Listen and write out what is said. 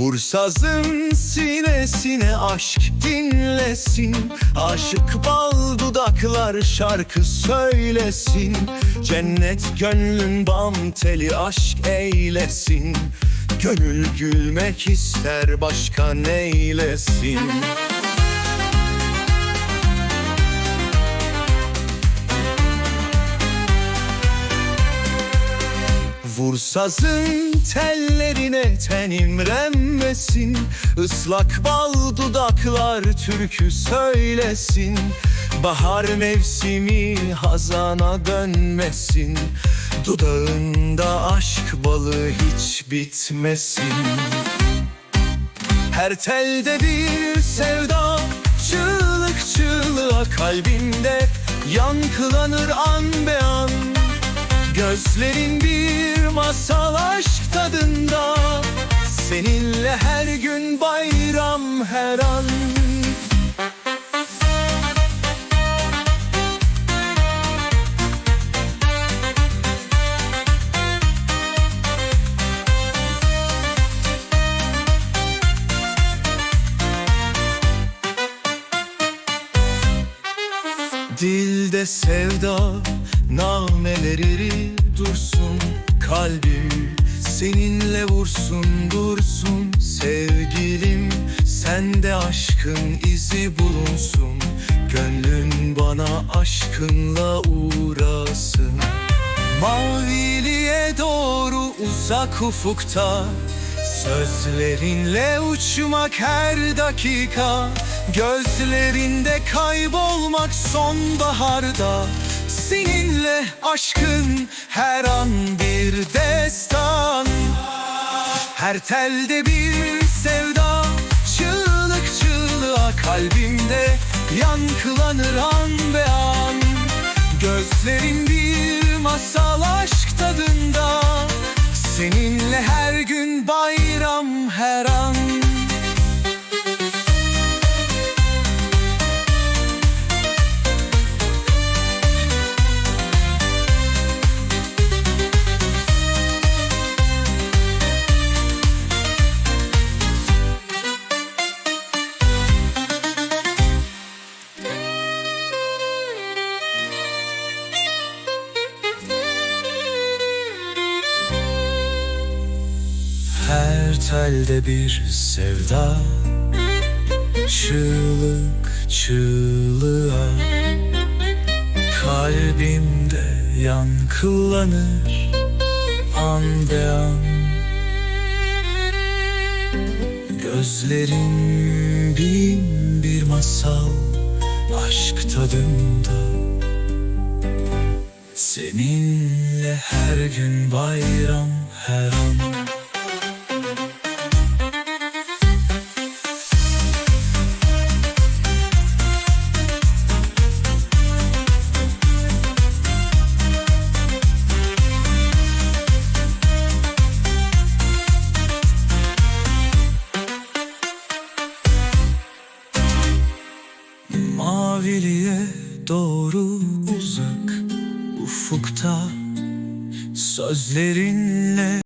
Vur sazın sinesine aşk dinlesin. Aşık bal dudaklar şarkı söylesin. Cennet gönlün bam teli aşk eylesin. Gönül gülmek ister başka neylesin sazın tellerine ten imrenmesin. Islak bal dudaklar türkü söylesin. Bahar mevsimi hazana dönmesin. Dudağında aşk balı hiç bitmesin. Her telde bir sevda Çığlık çığlığa kalbimde Yankılanır an be an Gözlerin bir masal aşk tadında. Seninle her gün bayram her an Dilde sevda nameleri dursun Kalbim. Seninle vursun dursun Sevgilim. Sende aşkın izi bulunsun. Gönlün bana aşkınla uğrasın. Maviliğe doğru uzak ufukta Sözlerinle uçmak her dakika Gözlerinde kaybolmak sonbaharda Seninle aşkın her an bir destan. Her telde bir sevda Çığlık çığlığa kalbimde Yankılanır an be an. Gözlerin bir masal aşk Seninle her gün bayram her an Her telde bir sevda. Çığlık çığlığa Kalbimde yankılanır An be an. Gözlerin bin bir masal Aşk tadında. Seninle her gün bayram her an doğru uzak ufukta Sözlerin